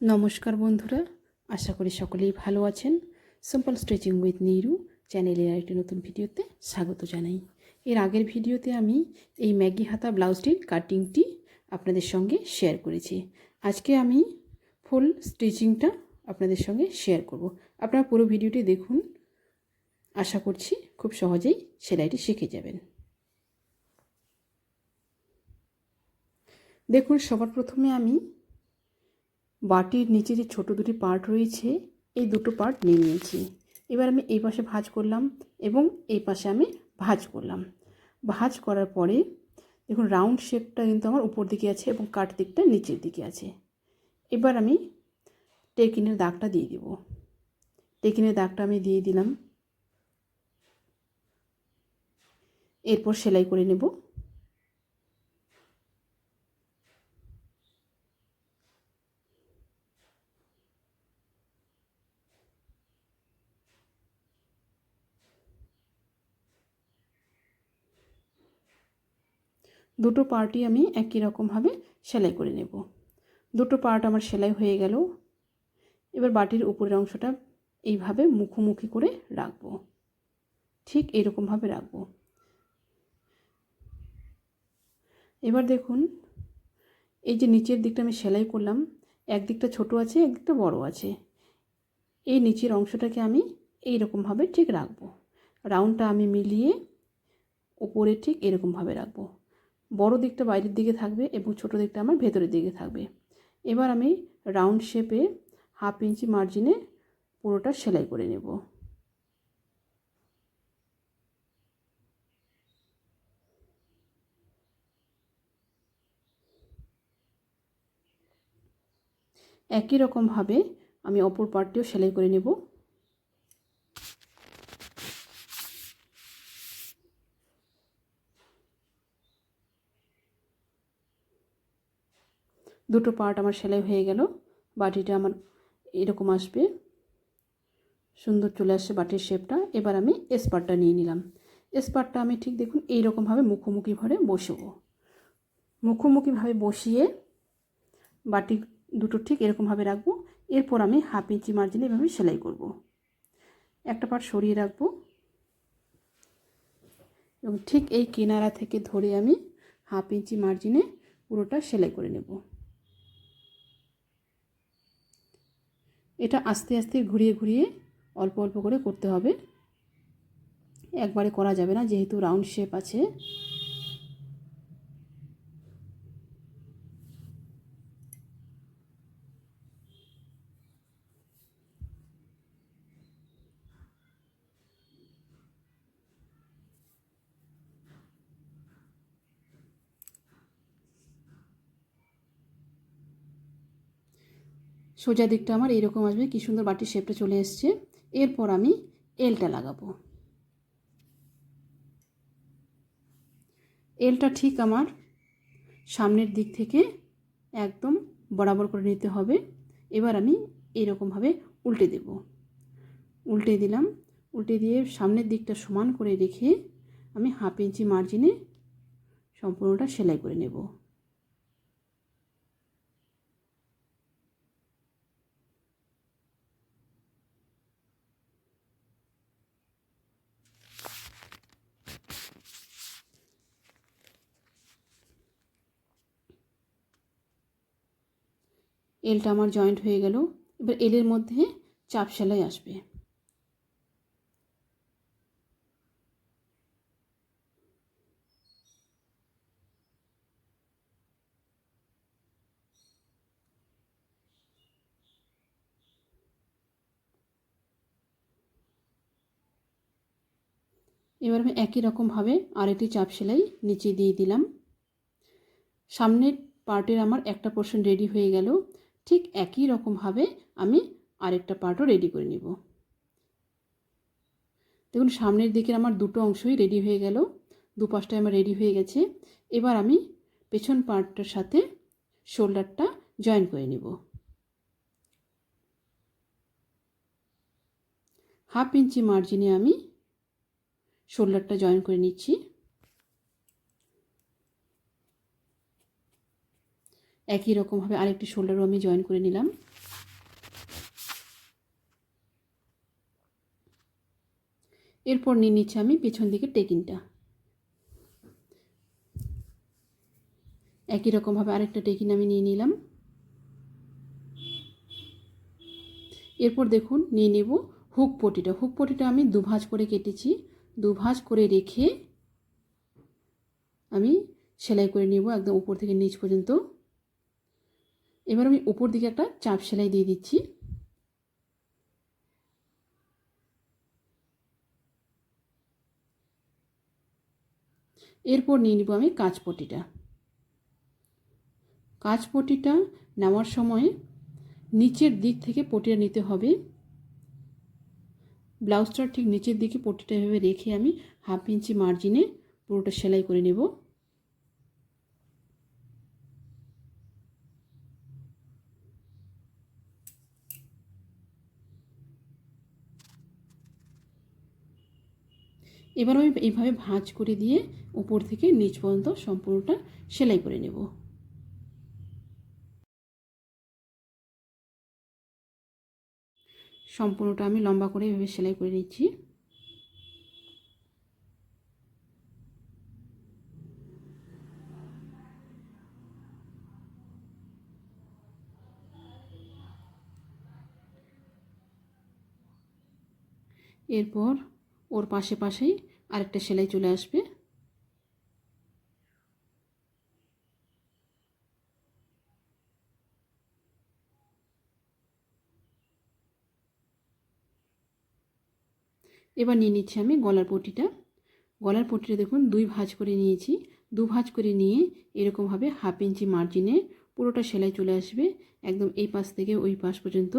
নমস্কার বন্ধুরা, আশা করি সকলেই ভালো আছেন। সিম্পল স্ট্রেচিং উইথ নিরু চ্যানেলের আরেকটি নতুন ভিডিওতে স্বাগত জানাই। এর আগের ভিডিওতে আমি এই ম্যাগি হাতা ব্লাউজটির কাটিংটি আপনাদের সঙ্গে শেয়ার করেছি। আজকে আমি ফুল স্টিচিংটা আপনাদের সঙ্গে শেয়ার করব। আপনারা পুরো ভিডিওটি দেখুন। আশা করছি খুব সহজেই সেলাইটি শিখে যাবেন। দেখুন, সবার প্রথমে আমি বাটির নিচে যে ছোটো দুটি পার্ট রয়েছে, এই দুটো পার্ট নিয়ে নিয়েছি। এবার আমি এই পাশে ভাজ করলাম এবং এই পাশে আমি ভাজ করলাম। ভাজ করার পরে দেখুন, রাউন্ড শেপটা কিন্তু আমার উপর দিকে আছে এবং কাট দিকটা নিচের দিকে আছে। এবার আমি টেকিনের দাগটা দিয়ে দিব। টেকিনের দাগটা আমি দিয়ে দিলাম। এরপর সেলাই করে নেব। দুটো পার্টই আমি একই রকমভাবে সেলাই করে নেব। দুটো পার্ট আমার সেলাই হয়ে গেল। এবার বাটির উপরের অংশটা এইভাবে মুখোমুখি করে রাখব। ঠিক এরকমভাবে রাখব। এবার দেখুন, এই যে নিচের দিকটা আমি সেলাই করলাম, একদিকটা ছোট আছে, একদিকটা বড় আছে। এই নিচের অংশটাকে আমি এই রকমভাবে ঠিক রাখব। রাউন্ডটা আমি মিলিয়ে উপরে ঠিক এরকমভাবে রাখব। বড় দিকটা বাইরের দিকে থাকবে এবং ছোট দিকটা আমার ভেতরের দিকে থাকবে। এবার আমি রাউন্ড শেপে হাফ ইঞ্চি মার্জিনে পুরোটা সেলাই করে নেব। একই রকমভাবে আমি অপর পার্টটিও সেলাই করে নেব। দুটো পার্ট আমার সেলাই হয়ে গেল। বাটিটা আমার এরকম আসবে। সুন্দর চলে আসছে বাটির শেপটা এবার আমি এসপারটা নিয়ে নিলাম। এসপারটা আমি ঠিক দেখুন এইরকমভাবে মুখোমুখিভাবে বসবো। মুখোমুখিভাবে বসিয়ে বাটি দুটো ঠিক এরকমভাবে রাখব। এরপর আমি হাফ ইঞ্চি মার্জিনে এভাবে সেলাই করব। একটা পার্ট সরিয়ে রাখব। এবং ঠিক এই কিনারা থেকে ধরে আমি হাফ ইঞ্চি মার্জিনে পুরোটা সেলাই করে নেব। এটা আস্তে আস্তে ঘুরিয়ে ঘুরিয়ে অল্প অল্প করে করতে হবে। একবারে করা যাবে না, যেহেতু রাউন্ড শেপ আছে। সোজা দিকটা আমার এইরকম আসবে, কী সুন্দর বাটির শেপটা চলে এসছে। এরপর আমি এলটা লাগাবো। এলটা ঠিক আমার সামনের দিক থেকে একদম বরাবর করে নিতে হবে। এবার আমি এইরকমভাবে উল্টে দেব। উল্টে দিলাম। উল্টে দিয়ে সামনের দিকটা সমান করে রেখে আমি হাফ ইঞ্চি মার্জিনে সম্পূর্ণটা সেলাই করে নেব। এলটা আমার জয়েন্ট হয়ে গেল। এবার এলের মধ্যে চাপ সেলাই আসবে। এবার আমি একই রকমভাবে আরেকটি চাপ সেলাই নিচে দিয়ে দিলাম। সামনের পার্টের আমার একটা পোর্শন রেডি হয়ে গেল। ঠিক একই রকমভাবে আমি আরেকটা পার্টও রেডি করে নিব। দেখুন, সামনের দিকের আমার দুটো অংশই রেডি হয়ে গেল দুপাশটায় আমার রেডি হয়ে গেছে। এবার আমি পেছন পার্টটার সাথে শোল্ডারটা জয়েন করে নিব। হাফ ইঞ্চি মার্জিনে আমি শোল্ডারটা জয়েন করে নিচ্ছি। একই রকমভাবে আরেকটি শোল্ডারও আমি জয়েন করে নিলাম। এরপর নিয়ে নিচ্ছি আমি পেছন দিকে টেকিংটা একই রকমভাবে আরেকটা টেকিন আমি নিয়ে নিলাম। এরপর দেখুন, নিয়ে নেব হুক পটিটা হুক পটিটা আমি দুভাঁজ করে কেটেছি। দুভাঁজ করে রেখে আমি সেলাই করে নেব একদম উপর থেকে নিচ পর্যন্ত। এবার আমি উপর দিকে একটা চাপ সেলাই দিয়ে দিচ্ছি। এরপর নিয়ে নিব আমি কাঁচপটিটা। কাঁচপটিটা নেওয়ার সময় নিচের দিক থেকে পটিটা নিতে হবে। ব্লাউজটার ঠিক নিচের দিকে পটিটা এভাবে রেখে আমি হাফ ইঞ্চি মার্জিনে পুরোটা সেলাই করে নেব। এবার আমি এইভাবে ভাঁজ করে দিয়ে উপর থেকে নিচ পর্যন্ত সম্পূর্ণটা সেলাই করে নেব। সম্পূর্ণটা আমি লম্বা করে এভাবে সেলাই করে নিচ্ছি। এরপর ওর পাশে পাশেই আরেকটা সেলাই চলে আসবে। এবার নিয়ে নিচ্ছি আমি গলার পটিটা। গলার পটিটা দেখুন, দুই ভাঁজ করে নিয়েছি। দু ভাঁজ করে নিয়ে এরকমভাবে হাফ ইঞ্চি মার্জিনে পুরোটা সেলাই চলে আসবে, একদম এই পাশ থেকে ওই পাশ পর্যন্ত।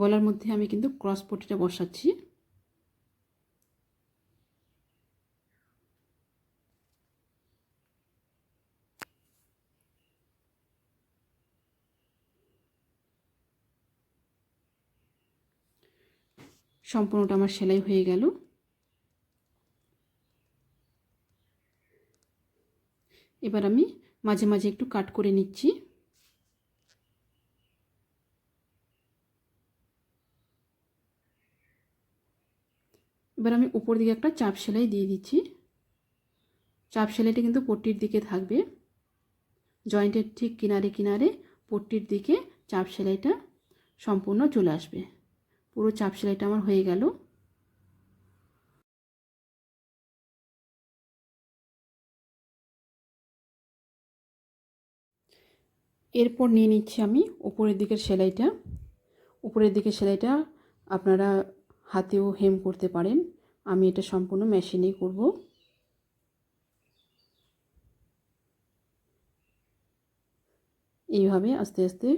গলার মধ্যে আমি কিন্তু ক্রস পটিটা বসাচ্ছি। সম্পূর্ণটা আমার সেলাই হয়ে গেল। এবার আমি মাঝে মাঝে একটু কাট করে নিচ্ছি। এবার আমি উপর দিকে একটা চাপ সেলাই দিয়ে দিচ্ছি। চাপ সেলাইটা কিন্তু পট্টির দিকে থাকবে। জয়েন্টের ঠিক কিনারে কিনারে পট্টির দিকে চাপ সেলাইটা সম্পূর্ণ চলে আসবে। পুরো চাপ সেলাইটা আমার হয়ে গেল। এরপর নিয়ে নিচ্ছি আমি উপরের দিকের সেলাইটা। উপরের দিকের সেলাইটা আপনারা হাতেও হেম করতে পারেন। আমি এটা সম্পূর্ণ মেশিনেই করব। এইভাবে আস্তে আস্তে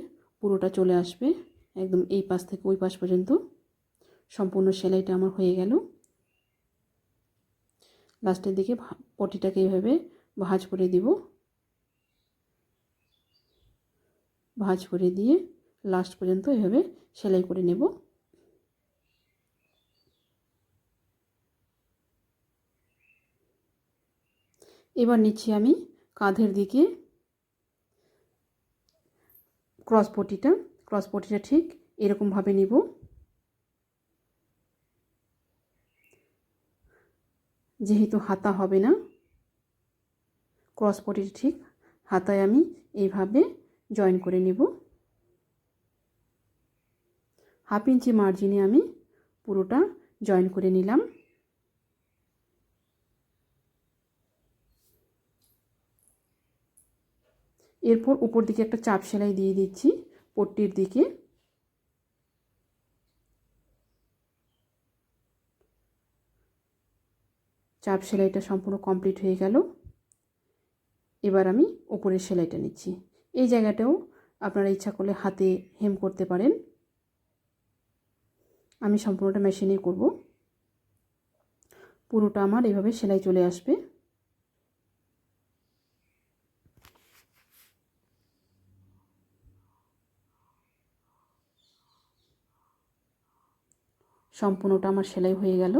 পুরোটা চলে আসবে একদম এই পাশ থেকে ওই পাশ পর্যন্ত। সম্পূর্ণ সেলাইটা আমার হয়ে গেল। লাস্টের দিকে পটিটাকে এইভাবে ভাঁজ করে দিব। ভাঁজ করে দিয়ে লাস্ট পর্যন্ত এভাবে সেলাই করে নেব। এবার নিচ্ছি আমি কাঁধের দিকে ক্রস পটিটা ক্রস পটিটা ঠিক এরকমভাবে নিব। যেহেতু হাতা হবে না ক্রস পটিটা ঠিক হাতায় আমি এইভাবে জয়েন করে নিব। হাফ ইঞ্চি মার্জিনে আমি পুরোটা জয়েন করে নিলাম। এরপর উপর দিকে একটা চাপ সেলাই দিয়ে দিচ্ছি, পট্টির দিকে। চাপ সেলাইটা সম্পূর্ণ কমপ্লিট হয়ে গেল। এবার আমি ওপরের সেলাইটা নিচ্ছি। এই জায়গাটাও আপনারা ইচ্ছা করলে হাতে হেম করতে পারেন। আমি সম্পূর্ণটা মেশিনে করব। পুরোটা আমার এভাবে সেলাই চলে আসবে। সম্পূর্ণটা আমার সেলাই হয়ে গেল।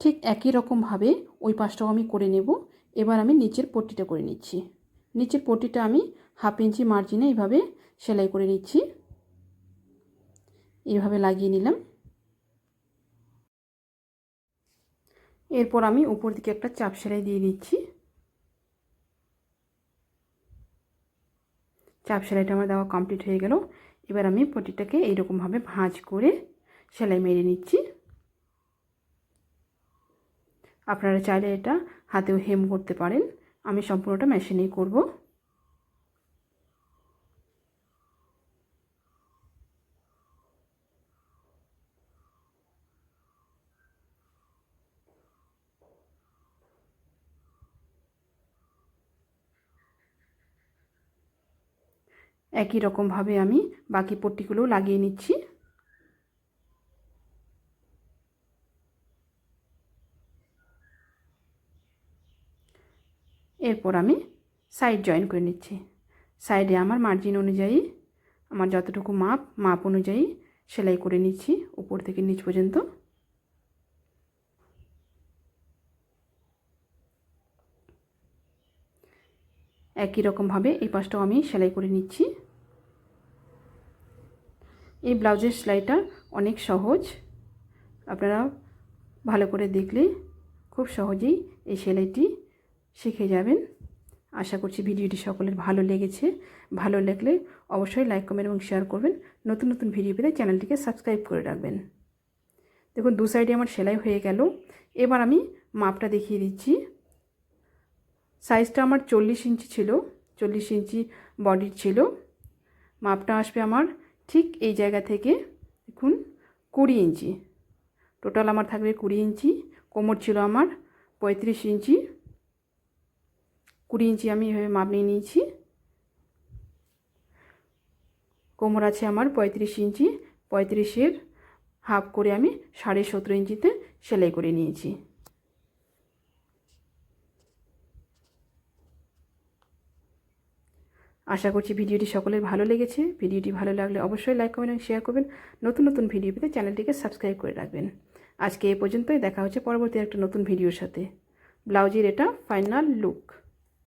ঠিক একই রকমভাবে ওই পাশটাও আমি করে নেব। এবার আমি নিচের পট্টিটা করে নিচ্ছি। নিচের পট্টিটা আমি হাফ ইঞ্চি মার্জিনে এইভাবে সেলাই করে নিচ্ছি। এইভাবে লাগিয়ে নিলাম। এরপর আমি উপর দিকে একটা চাপ সেলাই দিয়ে দিচ্ছি চাপ সেলাইটা আমার দেওয়া কমপ্লিট হয়ে গেল। এবার আমি পটিটাকে এইরকমভাবে ভাঁজ করে সেলাই মেরে নিচ্ছি। আপনারা চাইলে এটা হাতেও হেম করতে পারেন। আমি সম্পূর্ণটা মেশিনেই করব। একই রকমভাবে আমি বাকি পট্টিগুলোও লাগিয়ে নিচ্ছি। এরপর আমি সাইড জয়েন করে নিচ্ছি। সাইডে আমার মার্জিন অনুযায়ী, আমার যতটুকু মাপ মাপ অনুযায়ী সেলাই করে নিচ্ছি, উপর থেকে নিচ পর্যন্ত। একই রকমভাবে এই পাশটাও আমি সেলাই করে নিচ্ছি। এই ব্লাউজের সেলাইটা অনেক সহজ। আপনারা ভালো করে দেখলে খুব সহজেই এই সেলাইটি শিখে যাবেন। আশা করছি ভিডিওটি সকলের ভালো লেগেছে। ভালো লাগলে অবশ্যই লাইক, কমেন্ট এবং শেয়ার করবেন। নতুন নতুন ভিডিও পেতে চ্যানেলটিকে সাবস্ক্রাইব করে রাখবেন। দেখুন, দু সাইডে আমার সেলাই হয়ে গেল। এবার আমি মাপটা দেখিয়ে দিচ্ছি। সাইজটা আমার চল্লিশ ইঞ্চি ছিল, চল্লিশ ইঞ্চি বডির ছিল। মাপটা আসবে আমার ঠিক এই জায়গা থেকে, দেখুন, কুড়ি ইঞ্চি। টোটাল আমার থাকবে কুড়ি ইঞ্চি, কোমর ছিল আমার পঁয়ত্রিশ ইঞ্চি। কুড়ি ইঞ্চি আমি এভাবে মাপ নিয়ে নিয়েছি। কোমর আছে আমার পঁয়ত্রিশ ইঞ্চি, পঁয়ত্রিশের হাফ করে আমি সাড়ে সতেরো ইঞ্চিতে সেলাই করে নিয়েছি। আশা করছি ভিডিওটি সকলের ভালো লেগেছে। ভিডিওটি ভালো লাগলে অবশ্যই লাইক, কমেন্ট এবং শেয়ার করবেন। নতুন নতুন ভিডিও পেতে চ্যানেলটিকে সাবস্ক্রাইব করে রাখবেন। আজকে এ পর্যন্তই। দেখা হচ্ছে পরবর্তী একটা নতুন ভিডিওর সাথে। ব্লাউজের এটা ফাইনাল লুক